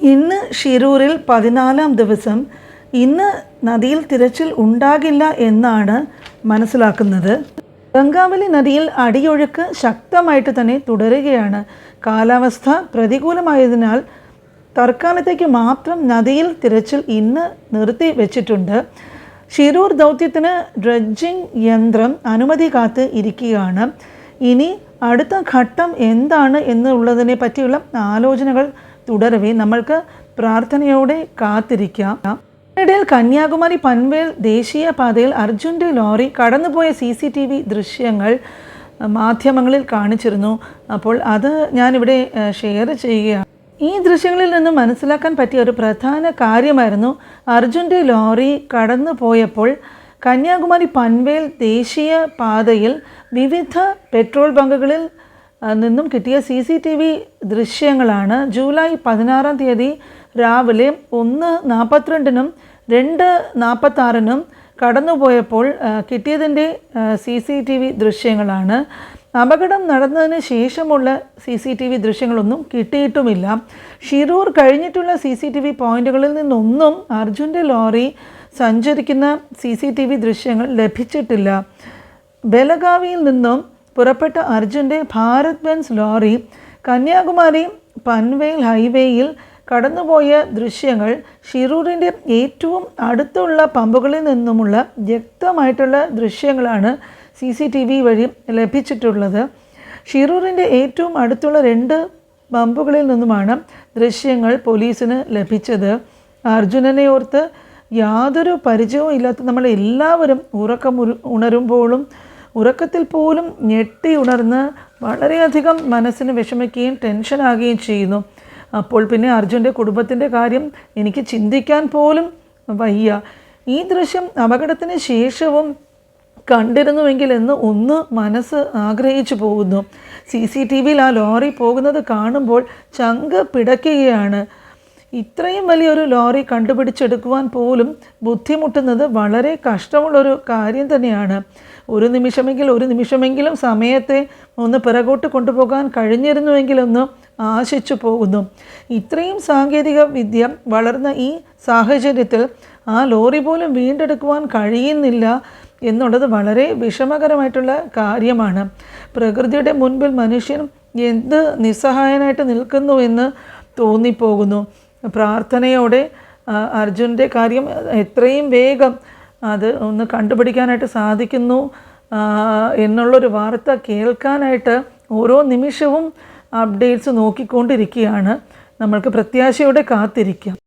ഇന്ന് ഷിരൂരിൽ പതിനാലാം ദിവസം. ഇന്ന് നദിയിൽ തിരച്ചിൽ ഉണ്ടാകില്ല എന്നാണ് മനസ്സിലാക്കുന്നത്. ഗംഗാവലി നദിയിൽ അടിയൊഴുക്ക് ശക്തമായിട്ട് തന്നെ തുടരുകയാണ്. കാലാവസ്ഥ പ്രതികൂലമായതിനാൽ തൽക്കാലത്തേക്ക് മാത്രം നദിയിൽ തിരച്ചിൽ ഇന്ന് നിർത്തി വെച്ചിട്ടുണ്ട്. ഷിരൂർ ദൗത്യത്തിന് ഡ്രഡ്ജിംഗ് യന്ത്രം അനുമതി കാത്ത് ഇരിക്കുകയാണ്. ഇനി അടുത്ത ഘട്ടം എന്താണ് എന്നുള്ളതിനെ പറ്റിയുള്ള ആലോചനകൾ തുടരവേ നമ്മൾക്ക് പ്രാർത്ഥനയോടെ കാത്തിരിക്കാം. ഇടയിൽ കന്യാകുമാരി പൻവേൽ ദേശീയ പാതയിൽ അർജുന്റെ ലോറി കടന്നുപോയ സി സി ടി വി ദൃശ്യങ്ങൾ മാധ്യമങ്ങളിൽ കാണിച്ചിരുന്നു. അപ്പോൾ അത് ഞാനിവിടെ ഷെയർ ചെയ്യുകയാണ്. ഈ ദൃശ്യങ്ങളിൽ നിന്ന് മനസ്സിലാക്കാൻ പറ്റിയ ഒരു പ്രധാന കാര്യമായിരുന്നു അർജുന്റെ ലോറി കടന്നു പോയപ്പോൾ കന്യാകുമാരി പൻവേൽ ദേശീയ പാതയിൽ വിവിധ പെട്രോൾ ബങ്കുകളിൽ നിന്നും കിട്ടിയ സി സി ടി വി ദൃശ്യങ്ങളാണ്. ജൂലൈ പതിനാറാം തീയതി രാവിലെ ഒന്ന് നാൽപ്പത്തിരണ്ടിനും രണ്ട് നാൽപ്പത്താറിനും കടന്നുപോയപ്പോൾ കിട്ടിയതിന്റെ സി സി ടി വി ദൃശ്യങ്ങളാണ്. അപകടം നടന്നതിന് ശേഷമുള്ള സി സി ടി വി ദൃശ്യങ്ങളൊന്നും കിട്ടിയിട്ടുമില്ല. ഷിരൂർ കഴിഞ്ഞിട്ടുള്ള സി സി ടി വി പോയിന്റുകളിൽ നിന്നൊന്നും അർജുന്റെ ലോറി സഞ്ചരിക്കുന്ന സി സി ടി വി ദൃശ്യങ്ങൾ ലഭിച്ചിട്ടില്ല. ബലഗാവിയിൽ നിന്നും പുറപ്പെട്ട അർജുന്റെ ഭാരത് ബെൻസ് ലോറി കന്യാകുമാരി പൻവേൽ ഹൈവേയിൽ കടന്നുപോയ ദൃശ്യങ്ങൾ ഷിറൂറിന്റെ ഏറ്റവും അടുത്തുള്ള പമ്പുകളിൽ നിന്നുമുള്ള വ്യക്തമായിട്ടുള്ള ദൃശ്യങ്ങളാണ് സി സി ടി വി വഴി ലഭിച്ചിട്ടുള്ളത്. ഷിറൂറിന്റെ ഏറ്റവും അടുത്തുള്ള രണ്ട് പമ്പുകളിൽ നിന്നുമാണ് ദൃശ്യങ്ങൾ പോലീസിന് ലഭിച്ചത്. അർജുനനെ ഓർത്ത് യാതൊരു പരിചയവും ഇല്ലാത്ത നമ്മൾ എല്ലാവരും ഉറക്കം ഉണരുമ്പോഴും ഉറക്കത്തിൽ പോലും ഞെട്ടി ഉണർന്ന് വളരെയധികം മനസ്സിന് വിഷമിക്കുകയും ടെൻഷനാകുകയും ചെയ്യുന്നു. അപ്പോൾ പിന്നെ അർജുന്റെ കുടുംബത്തിന്റെ കാര്യം എനിക്ക് ചിന്തിക്കാൻ പോലും വയ്യ. ഈ ദൃശ്യം അപകടത്തിന് ശേഷവും കണ്ടിരുന്നുവെങ്കിൽ എന്ന് ഒന്ന് മനസ്സ് ആഗ്രഹിച്ചു പോകുന്നു. സി സി ടി വിയിൽ ആ ലോറി പോകുന്നത് കാണുമ്പോൾ ചങ്ക് പിടയ്ക്കുകയാണ്. ഇത്രയും വലിയൊരു ലോറി കണ്ടുപിടിച്ചെടുക്കുവാൻ പോലും ബുദ്ധിമുട്ടുന്നത് വളരെ കഷ്ടമുള്ളൊരു കാര്യം തന്നെയാണ്. ഒരു നിമിഷമെങ്കിലും ഒരു നിമിഷമെങ്കിലും സമയത്തെ ഒന്ന് പിറകോട്ട് കൊണ്ടുപോകാൻ കഴിഞ്ഞിരുന്നുവെങ്കിലൊന്ന് ആശിച്ചു പോകുന്നു. ഇത്രയും സാങ്കേതിക വിദ്യ വളർന്ന ഈ സാഹചര്യത്തിൽ ആ ലോറി പോലും വീണ്ടെടുക്കുവാൻ കഴിയുന്നില്ല എന്നുള്ളത് വളരെ വിഷമകരമായിട്ടുള്ള കാര്യമാണ്. പ്രകൃതിയുടെ മുൻപിൽ മനുഷ്യൻ എന്ത് നിസ്സഹായനായിട്ട് നിൽക്കുന്നു എന്ന് തോന്നിപ്പോകുന്നു. പ്രാർത്ഥനയോടെ അർജുന്റെ കാര്യം എത്രയും വേഗം അത് ഒന്ന് കണ്ടുപിടിക്കാനായിട്ട് സാധിക്കുന്നു. എന്നുള്ളൊരു വാർത്ത കേൾക്കാനായിട്ട് ഓരോ നിമിഷവും അപ്ഡേറ്റ്സ് നോക്കിക്കൊണ്ടിരിക്കുകയാണ്. നമ്മൾക്ക് പ്രത്യാശയോടെ കാത്തിരിക്കാം.